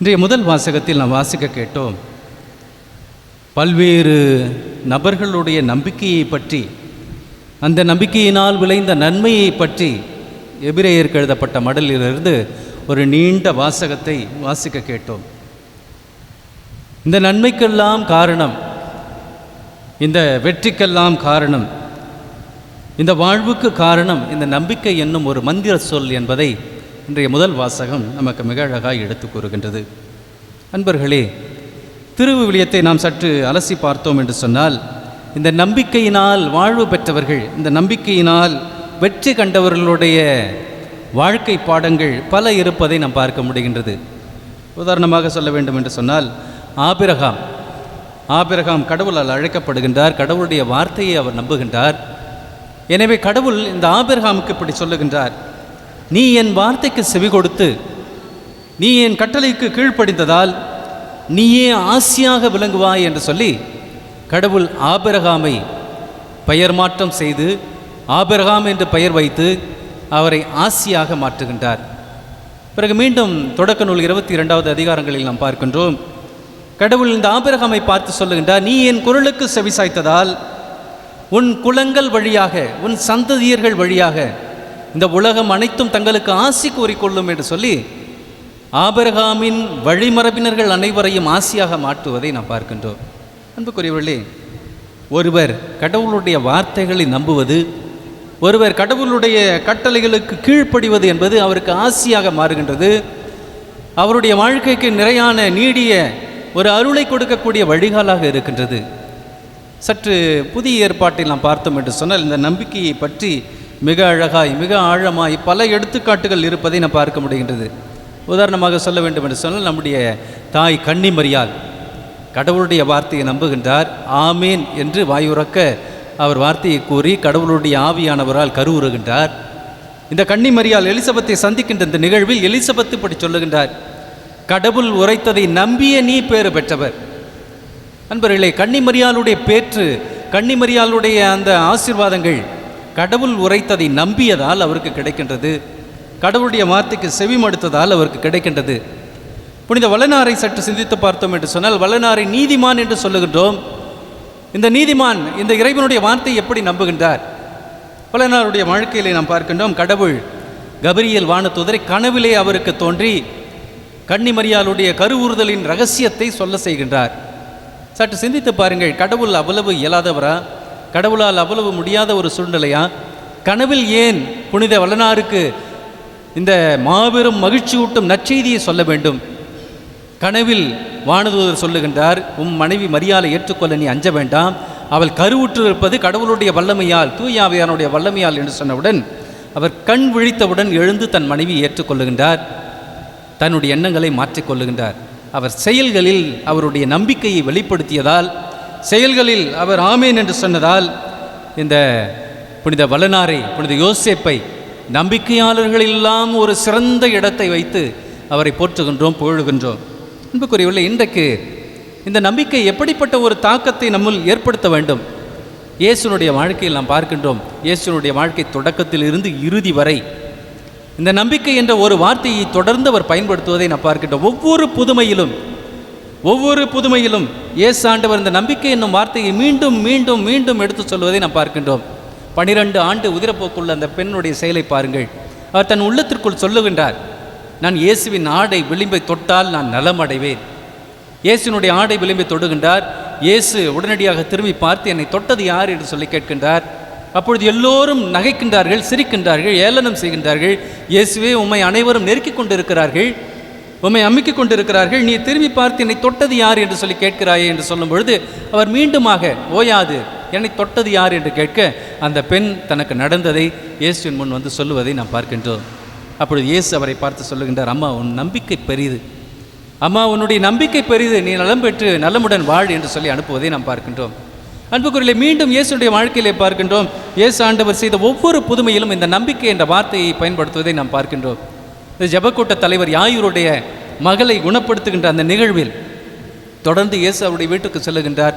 இன்றைய முதல் வாசகத்தில் நாம் வாசிக்க கேட்டோம் பல்வேறு நபர்களுடைய நம்பிக்கையை பற்றி அந்த நம்பிக்கையினால் விளைந்த நன்மையை பற்றி எபிரேயருக்கு எழுதப்பட்ட மடலிலிருந்து ஒரு நீண்ட வாசகத்தை வாசிக்க கேட்டோம். இந்த நன்மைக்கெல்லாம் காரணம் இந்த வெற்றிக்கெல்லாம் காரணம் இந்த வாழ்வுக்கு காரணம் இந்த நம்பிக்கை என்னும் ஒரு மந்திர சொல் என்பதை இன்றைய முதல் வாசகம் நமக்கு மிக அழகாக எடுத்து கூறுகின்றது. அன்பர்களே திருவிவிலியத்தை நாம் சற்று அலசி பார்த்தோம் என்று சொன்னால் இந்த நம்பிக்கையினால் வாழ்வு பெற்றவர்கள் இந்த நம்பிக்கையினால் வெற்றி கண்டவர்களுடைய வாழ்க்கை பாடங்கள் பல இருப்பதை நாம் பார்க்க முடிகின்றது. உதாரணமாக சொல்ல வேண்டும் என்று சொன்னால் ஆபிரகாம். ஆபிரகாம் கடவுளால் அழைக்கப்படுகின்றார் கடவுளுடைய வார்த்தையை அவர் நம்புகின்றார். எனவே கடவுள் இந்த ஆபிரகாமுக்கு இப்படி சொல்லுகின்றார். நீ என் வார்த்தைக்கு செவி கொடுத்து நீ என் கட்டளைக்கு கீழ்ப்படிந்ததால் நீயே ஆசியாக விளங்குவாய் என்று சொல்லி கடவுள் ஆபிரகாமை பெயர் மாற்றம் செய்து ஆபிரகாம் என்று பெயர் வைத்து அவரை ஆசியாக மாற்றுகின்றார். பிறகு மீண்டும் தொடக்க நூல் இருபத்தி இரண்டாவது அதிகாரங்களில் நாம் பார்க்கின்றோம். கடவுள் இந்த ஆபிரகாமை பார்த்து சொல்லுகின்றார் நீ என் குரலுக்கு செவிசாய்த்ததால் உன் குலங்கள் வழியாக உன் சந்ததியர்கள் வழியாக இந்த உலகம் அனைத்தும் தங்களுக்கு ஆசி கூறிக்கொள்ளும் என்று சொல்லி ஆபரகாமின் வழிமரபினர்கள் அனைவரையும் ஆசியாக மாற்றுவதை நாம் பார்க்கின்றோம். அன்புக்குரியவர்களே ஒருவர் கடவுளுடைய வார்த்தைகளை நம்புவது ஒருவர் கடவுளுடைய கட்டளைகளுக்கு கீழ்ப்படிவது என்பது அவருக்கு ஆசியாக மாறுகின்றது. அவருடைய வாழ்க்கைக்கு நிறையான நீடிய ஒரு அருளை கொடுக்கக்கூடிய வழிகாலாக இருக்கின்றது. சற்று புதிய ஏற்பாட்டில் நாம் பார்த்தோம் என்று சொன்னால் இந்த நம்பிக்கையை பற்றி மிக அழகாய் மிக ஆழமாய் பல எடுத்துக்காட்டுகள் இருப்பதை நாம் பார்க்க முடிகின்றது. உதாரணமாக சொல்ல வேண்டும் என்று சொன்னால் நம்முடைய தாய் கன்னிமரியால் கடவுளுடைய வார்த்தையை நம்புகின்றார். ஆமேன் என்று வாயுறக்க அவர் வார்த்தையை கூறி கடவுளுடைய ஆவியானவரால் கருவுறுகின்றார். இந்த கன்னிமரியால் எலிசபத்தை சந்திக்கின்ற இந்த நிகழ்வில் எலிசபத்து இப்படி சொல்லுகின்றார். கடவுள் உரைத்ததை நம்பிய நீ பேறு பெற்றவர். அன்பர்களே கன்னிமரியாளுடைய பேற்று கன்னிமரியாளுடைய அந்த ஆசீர்வாதங்கள் கடவுள் உரைத்ததை நம்பியதால் அவருக்கு கிடைக்கின்றது. கடவுளுடைய வார்த்தைக்கு செவிமடுத்ததால் அவருக்கு கிடைக்கின்றது. புனித வளனாரை சற்று சிந்தித்து பார்த்தோம் என்று சொன்னால் வளனாரை நீதிமான் என்று சொல்லுகின்றோம். இந்த நீதிமான் இந்த இறைவனுடைய வார்த்தை எப்படி நம்புகின்றார்? வளனாருடைய வாழ்க்கையிலே நாம் பார்க்கின்றோம் கடவுள் கபரியல் வானத்துதரை கனவிலே அவருக்கு தோன்றி கன்னிமரியாளுடைய கருவுறுதலின் ரகசியத்தை சொல்ல செய்கின்றார். சற்று சிந்தித்து பாருங்கள் கடவுள் அவ்வளவு இயலாதவரா? கடவுளால் அவ்வளவு முடியாத ஒரு சூழ்நிலையா? கனவில் ஏன் புனித வல்லனாருக்கு இந்த மாபெரும் மகிழ்ச்சி ஊட்டும் நற்செய்தியை சொல்ல வேண்டும்? கனவில் வானதூதர் சொல்லுகின்றார் உம் மனைவி மரியாதை ஏற்றுக்கொள்ள நீ அஞ்ச வேண்டாம். அவள் கருவுற்று இருப்பது கடவுளுடைய வல்லமையால் தூயாவியானுடைய வல்லமையால் என்று சொன்னவுடன் அவர் கண் விழித்தவுடன் எழுந்து தன் மனைவியை ஏற்றுக்கொள்ளுகின்றார். தன்னுடைய எண்ணங்களை மாற்றிக்கொள்ளுகின்றார். அவர் செயல்களில் அவருடைய நம்பிக்கையை வெளிப்படுத்தியதால் செயல்களில் அவர் ஆமீன் என்று சொன்னதால் இந்த புனித வளனாரை புனித யோசேப்பை நம்பிக்கையாளர்களெல்லாம் ஒரு சிறந்த இடத்தை வைத்து அவரை போற்றுகின்றோம் புகழுகின்றோம். அன்புக்குரியவில்லை இன்றைக்கு இந்த நம்பிக்கை எப்படிப்பட்ட ஒரு தாக்கத்தை நம்முள் ஏற்படுத்த வேண்டும்? இயேசுனுடைய வாழ்க்கையில் நாம் பார்க்கின்றோம் இயேசுனுடைய வாழ்க்கை தொடக்கத்தில் இருந்து இறுதி வரை. இந்த நம்பிக்கை என்ற ஒரு வார்த்தையை தொடர்ந்து அவர் பயன்படுத்துவதை நாம் பார்க்கின்றோம். ஒவ்வொரு புதுமையிலும் ஒவ்வொரு புதுமையிலும் இயேசு ஆண்டவர் இந்த நம்பிக்கை என்னும் வார்த்தையை மீண்டும் மீண்டும் மீண்டும் எடுத்து சொல்வதை நாம் பார்க்கின்றோம். பனிரெண்டு ஆண்டு உதிரப்போக்குள்ள அந்த பெண்ணுடைய செயலை பாருங்கள். அவர் தன் உள்ளத்திற்குள் சொல்லுகின்றார் நான் இயேசுவின் ஆடை விளிம்பை தொட்டால் நான் நலம் அடைவேன் இயேசுனுடைய ஆடை விளிம்பை தொடுகின்றார். இயேசு உடனடியாக திரும்பி பார்த்து என்னை தொட்டது யார்? என்று சொல்லி கேட்கின்றார். அப்பொழுது எல்லோரும் நகைக்கின்றார்கள் சிரிக்கின்றார்கள் ஏளனம் செய்கின்றார்கள். இயேசுவே உம்மை அனைவரும் நெருக்கிக் கொண்டிருக்கிறார்கள். உம்மை அமுக்கிக் கொண்டிருக்கிறார்கள். நீ திரும்பி பார்த்து என்னை தொட்டது யார் என்று சொல்லி கேட்கிறாயே என்று சொல்லும் பொழுது அவர் மீண்டுமாக ஓயாது என்னை தொட்டது யார் என்று கேட்க அந்த பெண் தனக்கு நடந்ததை இயேசுவின் முன் வந்து சொல்லுவதை நாம் பார்க்கின்றோம். அப்பொழுது இயேசு அவரை பார்த்து சொல்லுகின்றார் அம்மா உன் நம்பிக்கை பெரிது. அம்மா உன்னுடைய நம்பிக்கை பெரிது. நீ நலம் பெற்று நலமுடன் வாழ் என்று சொல்லி அனுப்புவதை நாம் பார்க்கின்றோம். அன்புக்குரியலை மீண்டும் இயேசுடைய வாழ்க்கையிலே பார்க்கின்றோம். இயேசு ஆண்டவர் செய்த ஒவ்வொரு புதுமையிலும் இந்த நம்பிக்கை என்ற வார்த்தையை பயன்படுத்துவதை நாம் பார்க்கின்றோம். இந்த ஜபக்கூட்ட தலைவர் யாயூருடைய மகளை குணப்படுத்துகின்ற அந்த நிகழ்வில் தொடர்ந்து இயேசு அவருடைய வீட்டுக்கு செல்லுகின்றார்.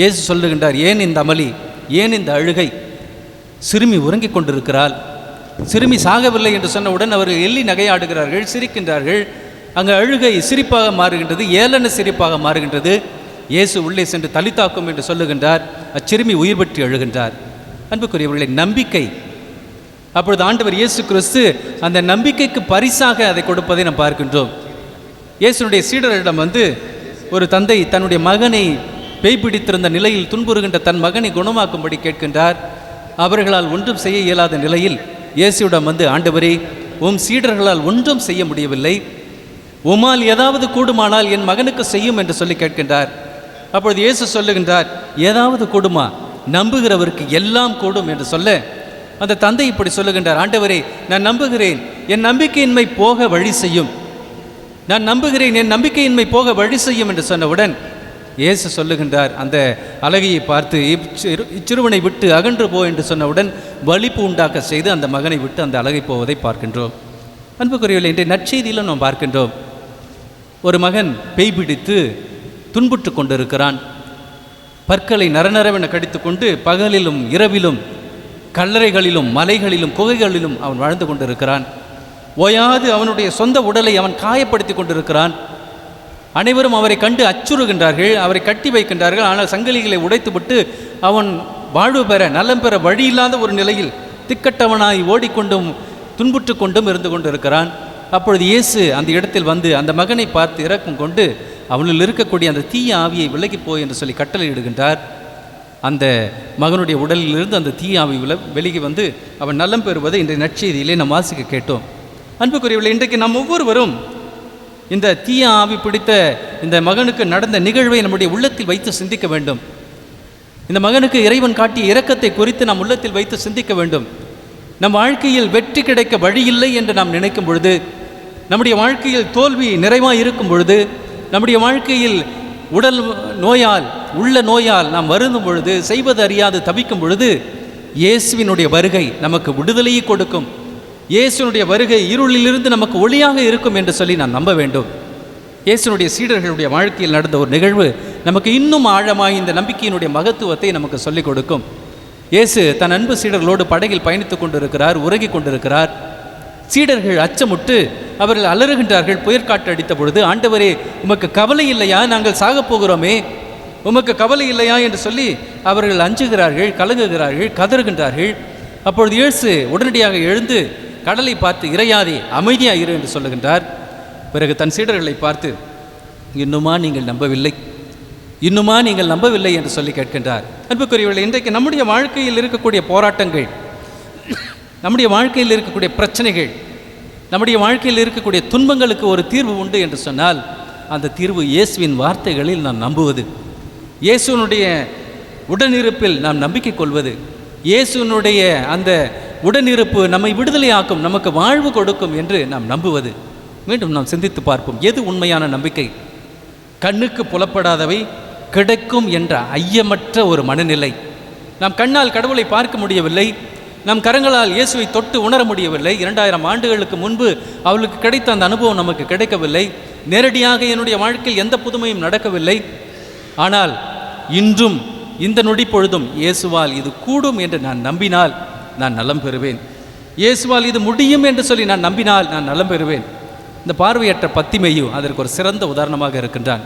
இயேசு சொல்லுகின்றார் ஏன் இந்த அமளி? ஏன் இந்த அழுகை? சிறுமி உறங்கிக் கொண்டிருக்கிறாள். சிறுமி சாகவில்லை என்று சொன்னவுடன் அவர்கள் எள்ளி நகையாடுகிறார்கள் சிரிக்கின்றார்கள். அங்கே அழுகை சிரிப்பாக மாறுகின்றது ஏளன சிரிப்பாக மாறுகின்றது. இயேசு உள்ளே சென்று தலித்தாக்கும் என்று சொல்லுகின்றார். அச்சிறுமி உயிர் பற்றி அழுகின்றார். அன்புக்குரியவர்களின் நம்பிக்கை அப்பொழுது ஆண்டவர் இயேசு கிறிஸ்து அந்த நம்பிக்கைக்கு பரிசாக அதை கொடுப்பதை நாம் பார்க்கின்றோம். இயேசுனுடைய சீடரிடம் வந்து ஒரு தந்தை தன்னுடைய மகனை பேய் பிடித்திருந்த நிலையில் துன்புறுகின்ற தன் மகனை குணமாக்கும்படி கேட்கின்றார். அவர்களால் ஒன்றும் செய்ய இயலாத நிலையில் இயேசுவிடம் வந்து ஆண்டவரே உம் சீடர்களால் ஒன்றும் செய்ய முடியவில்லை. உமால் ஏதாவது கூடுமானால் என் மகனுக்கு செய்யும் என்று சொல்லி கேட்கின்றார். அப்பொழுது இயேசு சொல்லுகின்றார் ஏதாவது கூடுமா? நம்புகிறவருக்கு எல்லாம் கூடும் என்று சொல்ல அந்த தந்தை இப்படி சொல்லுகின்றார் ஆண்டவரே நான் நம்புகிறேன் என் நம்பிக்கையின்மை போக வழி செய்யும். நான் நம்புகிறேன் என் நம்பிக்கையின்மை போக வழி செய்யும் என்று சொன்னவுடன் இயேசு சொல்லுகின்றார் அந்த அழகியை பார்த்து இச்சிறு இச்சிறுவனை விட்டு அகன்று போ என்று சொன்னவுடன் வலிப்பு உண்டாக்க செய்து அந்த மகனை விட்டு அந்த அழகை போவதை பார்க்கின்றோம். அன்புக்குரியவர்கள் இன்றைய நற்செய்தியிலும் நாம் பார்க்கின்றோம். ஒரு மகன் பேய் பிடித்து துன்புற்று கொண்டிருக்கிறான். பற்களை நரநரவென கடித்துக்கொண்டு பகலிலும் இரவிலும் கல்லறைகளிலும் மலைகளிலும் குகைகளிலும் அவன் வாழ்ந்து கொண்டிருக்கிறான். ஓயாது அவனுடைய சொந்த உடலை அவன் காயப்படுத்தி கொண்டிருக்கிறான். அனைவரும் அவரை கண்டு அச்சுறுகின்றார்கள் அவரை கட்டி வைக்கின்றார்கள் ஆனால் சங்கிலிகளை உடைத்துவிட்டு அவன் வாழ்வு பெற நலம் பெற வழியில்லாத ஒரு நிலையில் திக்கட்டவனாய் ஓடிக்கொண்டும் துன்புற்று கொண்டும் இருந்து கொண்டிருக்கிறான். அப்பொழுது இயேசு அந்த இடத்தில் வந்து அந்த மகனை பார்த்து இறக்கம் கொண்டு அவனில் இருக்கக்கூடிய அந்த தீய ஆவியை விலகி போய் என்று சொல்லி கட்டளையிடுகின்றார். அந்த மகனுடைய உடலிலிருந்து அந்த தீய ஆவி வெளியே வந்து அவன் நலம் பெறுவதை இன்றைய நற்செய்தியிலே நாம் வாசிக்க கேட்டோம். அன்புக்குரியவர்களே இன்றைக்கு நாம் ஒவ்வொருவரும் இந்த தீய ஆவி பிடித்த இந்த மகனுக்கு நடந்த நிகழ்வை நம்முடைய உள்ளத்தில் வைத்து சிந்திக்க வேண்டும். இந்த மகனுக்கு இறைவன் காட்டிய இரக்கத்தை குறித்து நாம் உள்ளத்தில் வைத்து சிந்திக்க வேண்டும். நம் வாழ்க்கையில் வெற்றி கிடைக்க வழியில்லை என்று நாம் நினைக்கும் பொழுது நம்முடைய வாழ்க்கையில் தோல்வி நிறைவாக இருக்கும் பொழுது நம்முடைய வாழ்க்கையில் உடல் நோயால் உள்ள நோயால் நாம் வருந்தும் பொழுது செய்வது அறியாது தவிக்கும் பொழுது இயேசுவினுடைய வருகை நமக்கு விடுதலையை கொடுக்கும். இயேசுனுடைய வருகை இருளிலிருந்து நமக்கு ஒளியாக இருக்கும் என்று சொல்லி நான் நம்ப வேண்டும். இயேசுனுடைய சீடர்களுடைய வாழ்க்கையில் நடந்த ஒரு நிகழ்வு நமக்கு இன்னும் ஆழமாக இந்த நம்பிக்கையினுடைய மகத்துவத்தை நமக்கு சொல்லிக் கொடுக்கும். இயேசு தன் அன்பு சீடர்களோடு படகில் பயணித்துக் கொண்டிருக்கிறார் உறங்கிக் கொண்டிருக்கிறார். சீடர்கள் அச்சமுட்டு அவர்கள் அலறுகின்றார்கள் புயற்காற்று அடித்த பொழுது ஆண்டவரே உமக்கு கவலை இல்லையா? நாங்கள் சாகப் போகிறோமே. உமக்கு கவலை இல்லையா என்று சொல்லி அவர்கள் அஞ்சுகிறார்கள் கலங்குகிறார்கள் கதறுகின்றார்கள். அப்பொழுது இயேசு உடனடியாக எழுந்து கடலை பார்த்து இறையாதே அமைதியாக இரு என்று சொல்லுகின்றார். பிறகு தன் சீடர்களை பார்த்து இன்னுமா நீங்கள் நம்பவில்லை? இன்னுமா நீங்கள் நம்பவில்லை என்று சொல்லி கேட்கின்றார். அன்புக்குரியவர்கள் இன்றைக்கு நம்முடைய வாழ்க்கையில் இருக்கக்கூடிய போராட்டங்கள் நம்முடைய வாழ்க்கையில் இருக்கக்கூடிய பிரச்சனைகள் நம்முடைய வாழ்க்கையில் இருக்கக்கூடிய துன்பங்களுக்கு ஒரு தீர்வு உண்டு என்று சொன்னால் அந்த தீர்வு இயேசுவின் வார்த்தைகளில் நாம் நம்புவது. இயேசுனுடைய உடனிருப்பில் நாம் நம்பிக்கை கொள்வது இயேசுனுடைய அந்த உடனிருப்பு நம்மை விடுதலையாக்கும் நமக்கு வாழ்வு கொடுக்கும் என்று நாம் நம்புவது. மீண்டும் நாம் சிந்தித்து பார்ப்போம். எது உண்மையான நம்பிக்கை? கண்ணுக்கு புலப்படாதவை கிடைக்கும் என்ற ஐயமற்ற ஒரு மனநிலை. நாம் கண்ணால் கடவுளை பார்க்க முடியவில்லை. நம் கரங்களால் இயேசுவை தொட்டு உணர முடியவில்லை. இரண்டாயிரம் ஆண்டுகளுக்கு முன்பு அவளுக்கு கிடைத்த அந்த அனுபவம் நமக்கு கிடைக்கவில்லை. நேரடியாக என்னுடைய வாழ்க்கையில் எந்த புதுமையும் நடக்கவில்லை. ஆனால் இன்றும் இந்த நொடி பொழுதும் இயேசுவால் இது கூடும் என்று நான் நம்பினால் நான் நலம் பெறுவேன். இயேசுவால் இது முடியும் என்று சொல்லி நான் நம்பினால் நான் நலம் பெறுவேன். இந்த பார்வையற்ற பத்திமையு அதற்கு ஒரு சிறந்த உதாரணமாக இருக்கின்றான்.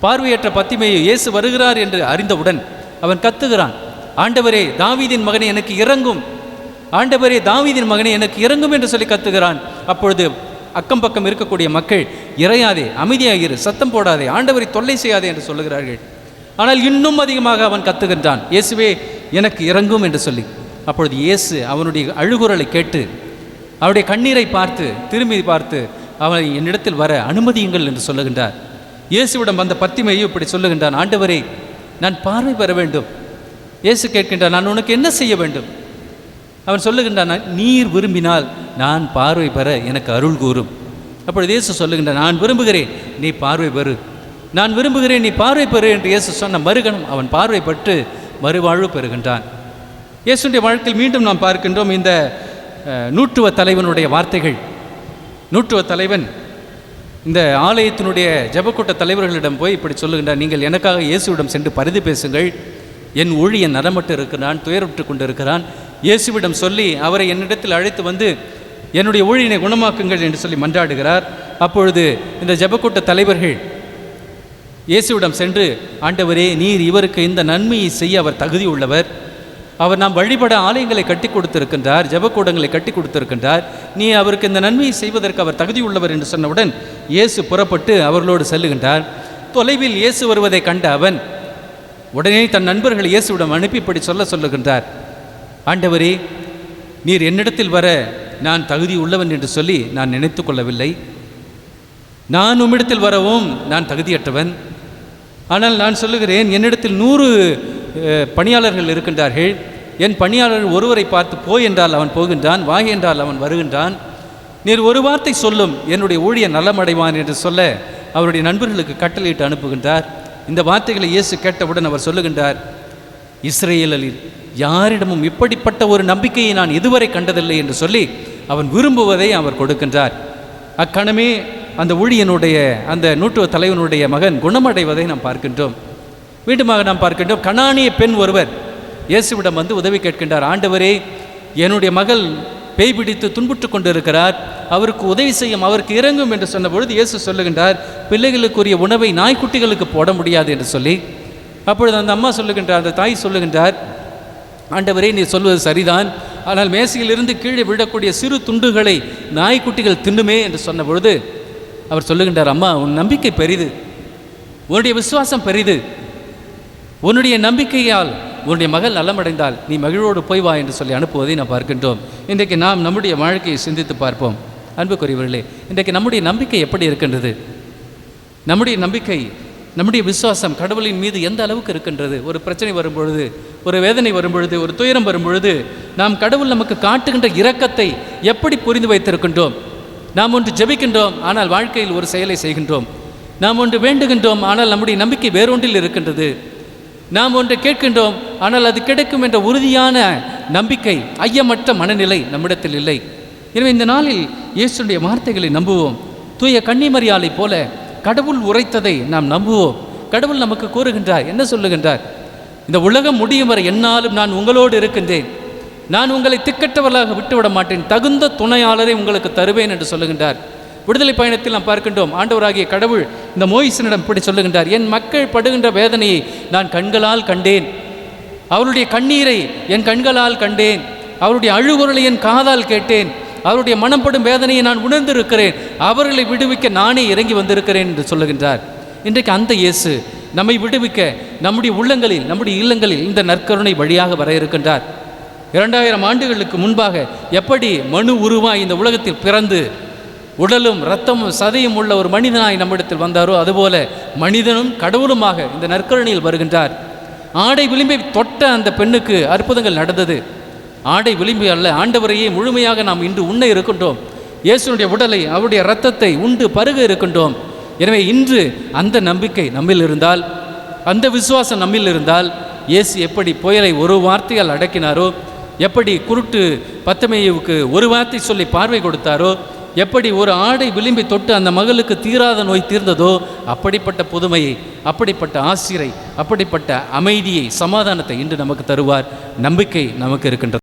பார்வையற்ற பத்திமையு இயேசு வருகிறார் என்று அறிந்தவுடன் அவன் கத்துகிறான். ஆண்டவரே தாவீதின் மகனே எனக்கு இறங்கும். ஆண்டவரே தாவீதின் மகனே எனக்கு இறங்கும் என்று சொல்லி கத்துகிறான். அப்பொழுது அக்கம் பக்கம் இருக்கக்கூடிய மக்கள் இறையாதே அமைதியாகிரு சத்தம் போடாதே ஆண்டவரை தொல்லை செய்யாதே என்று சொல்லுகிறார்கள். ஆனால் இன்னும் அதிகமாக அவன் கத்துகின்றான். இயேசுவே எனக்கு இறங்கும் என்று சொல்லி. அப்பொழுது இயேசு அவனுடைய அழுகுரலை கேட்டு அவருடைய கண்ணீரை பார்த்து திரும்பி பார்த்து அவனை என்னிடத்தில் வர அனுமதியுங்கள் என்று சொல்லுகின்றார். இயேசுவிடம் வந்த பத்திமையும் இப்படி சொல்லுகின்றான் ஆண்டவரே நான் பார்வை பெற வேண்டும். இயேசு கேட்கின்றான் நான் உனக்கு என்ன செய்ய வேண்டும்? அவன் சொல்லுகின்றான் நீர் விரும்பினால் நான் பார்வை பெற எனக்கு அருள் கூறும். அப்பொழுது இயேசு சொல்லுகின்றான் நான் விரும்புகிறேன் நீ பார்வை பெறு. நான் விரும்புகிறேன் நீ பார்வை பெறு என்று இயேசு சொன்ன மறுகணம் அவன் பார்வைப்பட்டு மறுவாழ்வு பெறுகின்றான். இயேசுடைய வாழ்க்கையில் மீண்டும் நாம் பார்க்கின்றோம் இந்த நூற்றுவ தலைவனுடைய வார்த்தைகள். நூற்றுவ தலைவன் இந்த ஆலயத்தினுடைய ஜபக்கூட்ட தலைவர்களிடம் போய் இப்படி சொல்லுகின்றார் நீங்கள் எனக்காக இயேசுவிடம் சென்று பரிதி பேசுங்கள். என் ஊழியன் நலமட்டு இருக்கிறான் துயருற்று கொண்டிருக்கிறான். இயேசுவிடம் சொல்லி அவரை என்னிடத்தில் அழைத்து வந்து என்னுடைய ஊழியனை குணமாக்குங்கள் என்று சொல்லி மன்றாடுகிறார். அப்பொழுது இந்த ஜபக்கூட்ட தலைவர்கள் இயேசுவிடம் சென்று ஆண்டவரே நீர் இவருக்கு இந்த நன்மையை செய்ய அவர் தகுதி உள்ளவர் அவர் நாம் வழிபட ஆலயங்களை கட்டி கொடுத்திருக்கின்றார் ஜெபக்கூடங்களை கட்டி கொடுத்திருக்கின்றார். நீ அவருக்கு இந்த நன்மையை செய்வதற்கு அவர் தகுதி உள்ளவர் என்று சொன்னவுடன் இயேசு புறப்பட்டு அவர்களோடு செல்லுகின்றார். தொலைவில் இயேசு வருவதை கண்ட அவன் உடனே தன் நண்பர்கள் இயேசுவிடம் அனுப்பி இப்படி சொல்ல சொல்லுகின்றார். ஆண்டவரே நீர் என்னிடத்தில் வர நான் தகுதி உள்ளவன் என்று சொல்லி நான் நினைத்து கொள்ளவில்லை. நான் உம்மிடத்தில் வரவும் நான் தகுதியற்றவன். ஆனால் நான் சொல்லுகிறேன் என்னிடத்தில் நூறு பணியாளர்கள் இருக்கின்றார்கள். என் பணியாளர் ஒருவரை பார்த்து போய் என்றால் அவன் போகின்றான் வா என்றால் அவன் வருகின்றான். நீர் ஒரு வார்த்தை சொல்லும் என்னுடைய ஊழியர் நலமடைவான் என்று சொல்ல அவருடைய நண்பர்களுக்கு கட்டளையிட்டு அனுப்புகின்றார். இந்த வார்த்தைகளை இயேசு கேட்டவுடன் அவர் சொல்லுகின்றார் இஸ்ரேலில் யாரிடமும் இப்படிப்பட்ட ஒரு நம்பிக்கையை நான் இதுவரை கண்டதில்லை என்று சொல்லி அவன் விரும்புவதை அவர் கொடுக்கின்றார். அக்கணமே அந்த ஊழியனுடைய அந்த நூற்றுவ தலைவனுடைய மகன் குணமடைவதை நாம் பார்க்கின்றோம். மீண்டுமாக நாம் பார்க்கின்றோம் கணானிய பெண் ஒருவர் இயேசுவிடம் வந்து உதவி கேட்கின்றார். ஆண்டவரே என்னுடைய மகள் பேய் பிடித்து துன்புற்று கொண்டிருக்கிறார். அவருக்கு உதவி செய்யும் அவருக்கு இறங்கும் என்று சொன்னபொழுது இயேசு சொல்லுகின்றார் பிள்ளைகளுக்குரிய உணவை நாய்க்குட்டிகளுக்கு போட முடியாது என்று சொல்லி அப்பொழுது அந்த அம்மா சொல்லுகின்றார் அந்த தாய் சொல்லுகின்றார் ஆண்டவரே நீ சொல்வது சரிதான். ஆனால் மேசையிலிருந்து கீழே விழக்கூடிய சிறு துண்டுகளை நாய்க்குட்டிகள் தின்னுமே என்று சொன்னபொழுது அவர் சொல்லுகின்றார் அம்மா உன் நம்பிக்கை பெரிது. உன்னுடைய விசுவாசம் பெரிது. உன்னுடைய நம்பிக்கையால் உன்னுடைய மகள் நலமடைந்தால் நீ மகிழ்வோடு போய் வா என்று சொல்லி அனுப்புவதை நாம் பார்க்கின்றோம். இன்றைக்கு நாம் நம்முடைய வாழ்க்கையை சிந்தித்து பார்ப்போம். அன்புக்குரியவர்களே இன்றைக்கு நம்முடைய நம்பிக்கை எப்படி இருக்கின்றது? நம்முடைய நம்பிக்கை நம்முடைய விசுவாசம் கடவுளின் மீது எந்த அளவுக்கு இருக்கின்றது? ஒரு பிரச்சனை வரும்பொழுது ஒரு வேதனை வரும்பொழுது ஒரு துயரம் வரும்பொழுது நாம் கடவுள் நமக்கு காட்டுகின்ற இரக்கத்தை எப்படி புரிந்து வைத்திருக்கின்றோம்? நாம் ஒன்று ஜெபிக்கின்றோம் ஆனால் வாழ்க்கையில் ஒரு செயலை செய்கின்றோம். நாம் ஒன்று வேண்டுகின்றோம் ஆனால் நம்முடைய நம்பிக்கை வேறொன்றில் இருக்கின்றது. நாம் ஒன்றை கேட்கின்றோம் ஆனால் அது கிடைக்கும் என்ற உறுதியான நம்பிக்கை ஐயமற்ற மனநிலை நம்மிடத்தில் இல்லை. எனவே இந்த நாளில் இயேசுடைய வார்த்தைகளை நம்புவோம். தூய கன்னிமரியாலை போல கடவுள் உரைத்ததை நாம் நம்புவோம். கடவுள் நமக்கு கூறுகின்றார் என்ன சொல்லுகின்றார்? இந்த உலகம் முடியும் வரை என்னாலும் நான் உங்களோடு இருக்கின்றேன். நான் உங்களை திக்கட்டவர்களாக விட்டுவிட மாட்டேன். தகுந்த துணையாளரை உங்களுக்கு தருவேன் என்று சொல்லுகின்றார். விடுதலை பயணத்தில் நாம் பார்க்கின்றோம். ஆண்டவராகிய கடவுள் இந்த மோயிசனிடம் இப்படி சொல்லுகின்றார். என் மக்கள் படுகின்ற வேதனையை நான் கண்களால் கண்டேன். அவருடைய கண்ணீரை என் கண்களால் கண்டேன். அவருடைய அழுகுரலை என் காதால் கேட்டேன். அவருடைய மனப்படும் வேதனையை நான் உணர்ந்திருக்கிறேன். அவர்களை விடுவிக்க நானே இறங்கி வந்திருக்கிறேன் என்று சொல்லுகின்றார். இன்றைக்கு அந்த இயேசு நம்மை விடுவிக்க நம்முடைய உள்ளங்களில் நம்முடைய இல்லங்களில் இந்த நற்கருணை வழியாக வர இருக்கின்றார். இரண்டாயிரம் ஆண்டுகளுக்கு முன்பாக எப்படி மனு உருவாய் இந்த உலகத்தில் பிறந்து உடலும் இரத்தமும் சதையும் உள்ள ஒரு மனிதனாய் நம்மிடத்தில் வந்தாரோ அதுபோல மனிதனும் கடவுளுமாக இந்த நற்கரணியில் வருகின்றார். ஆடை விளிம்பை தொட்ட அந்த பெண்ணுக்கு அற்புதங்கள் நடந்தது. ஆடை விளிம்பு அல்ல ஆண்டவரையே முழுமையாக நாம் இன்று உண்ண இருக்கின்றோம். இயேசுனுடைய உடலை அவருடைய இரத்தத்தை உண்டு பருக இருக்கின்றோம். எனவே இன்று அந்த நம்பிக்கை நம்மில் இருந்தால் அந்த விசுவாசம் நம்மில் இருந்தால் இயேசு எப்படி புயலை ஒரு வார்த்தையால் அடக்கினாரோ எப்படி குருட்டு பத்தமேயுவுக்கு ஒரு வார்த்தை சொல்லி பார்வை கொடுத்தாரோ எப்படி ஒரு ஆடை விளிம்பி தொட்டு அந்த மகளுக்கு தீராத நோய் தீர்ந்ததோ அப்படிப்பட்ட புதுமையை அப்படிப்பட்ட ஆசிரை அப்படிப்பட்ட அமைதியை சமாதானத்தை இன்று நமக்கு தருவார். நம்பிக்கை நமக்கு இருக்கின்றது.